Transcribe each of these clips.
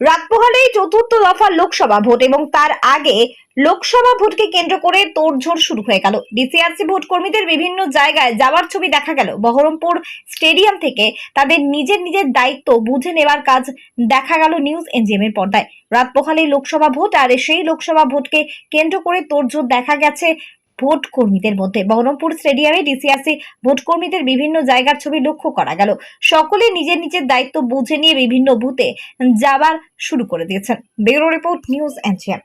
রাত পোহালেই চতুর্থ দফা লোকসভা ভোট এবং তার আগে লোকসভা ভোটকে কেন্দ্র করে তোড়জোড় শুরু হয়ে গেল। ডিসিআরসি ভোট কর্মীদের বিভিন্ন জায়গায় যাওয়ার ছবি দেখা গেল। বহরমপুর স্টেডিয়াম থেকে তাদের নিজের নিজের দায়িত্ব বুঝে নেওয়ার কাজ দেখা গেল নিউজ এনজিএম এর পর্দায়। রাত পোহালেই লোকসভা ভোট আর সেই লোকসভা ভোটকে কেন্দ্র করে তোড়জোড় দেখা গেছে ভোট কর্মীদের মধ্যে। বহরমপুর স্টেডিয়ামে ডিসিআরসি ভোট কর্মীদের বিভিন্ন জায়গার ছবি লক্ষ্য করা গেল। সকলে নিজের নিজের দায়িত্ব বুঝে নিয়ে বিভিন্ন বুথে যাবার শুরু করে দিয়েছেন। ব্যুরো রিপোর্ট নিউজ এনজিএম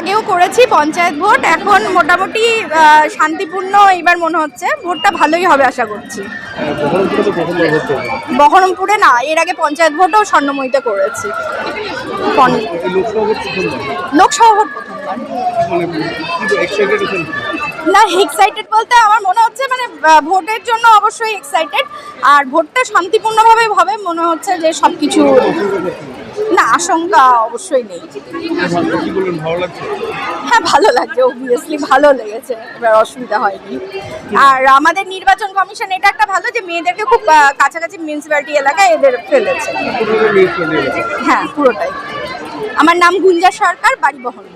আগেও করেছি পঞ্চায়েত ভোট, এখন মোটামুটি শান্তিপূর্ণ এবার মনে হচ্ছে। ভোটটা ভালোই হবে আশা করছি। বহরমপুরে না, এর আগে পঞ্চায়েত ভোটও স্বর্ণময়ীতে করেছি। লোকসভা ভোট না এক্সাইটেড বলতে আমার মনে হচ্ছে মানে ভোটের জন্য অবশ্যই এক্সাইটেড আর ভোটটা শান্তিপূর্ণভাবে হবে, মনে হচ্ছে যে সব কিছু না আশঙ্কা অবশ্যই নেই। হ্যাঁ ভালো লাগছে অবভিয়াসলি ভালো লেগেছে এবার অসুবিধা হয়নি। আর আমাদের নির্বাচন কমিশন এটা একটা ভালো যে মেয়েদেরকে খুব কাছাকাছি মিউনিসিপ্যালিটি এলাকায় এদের ফেলেছে। হ্যাঁ পুরোটাই। আমার নাম গুঞ্জা সরকার বাড়ি বহন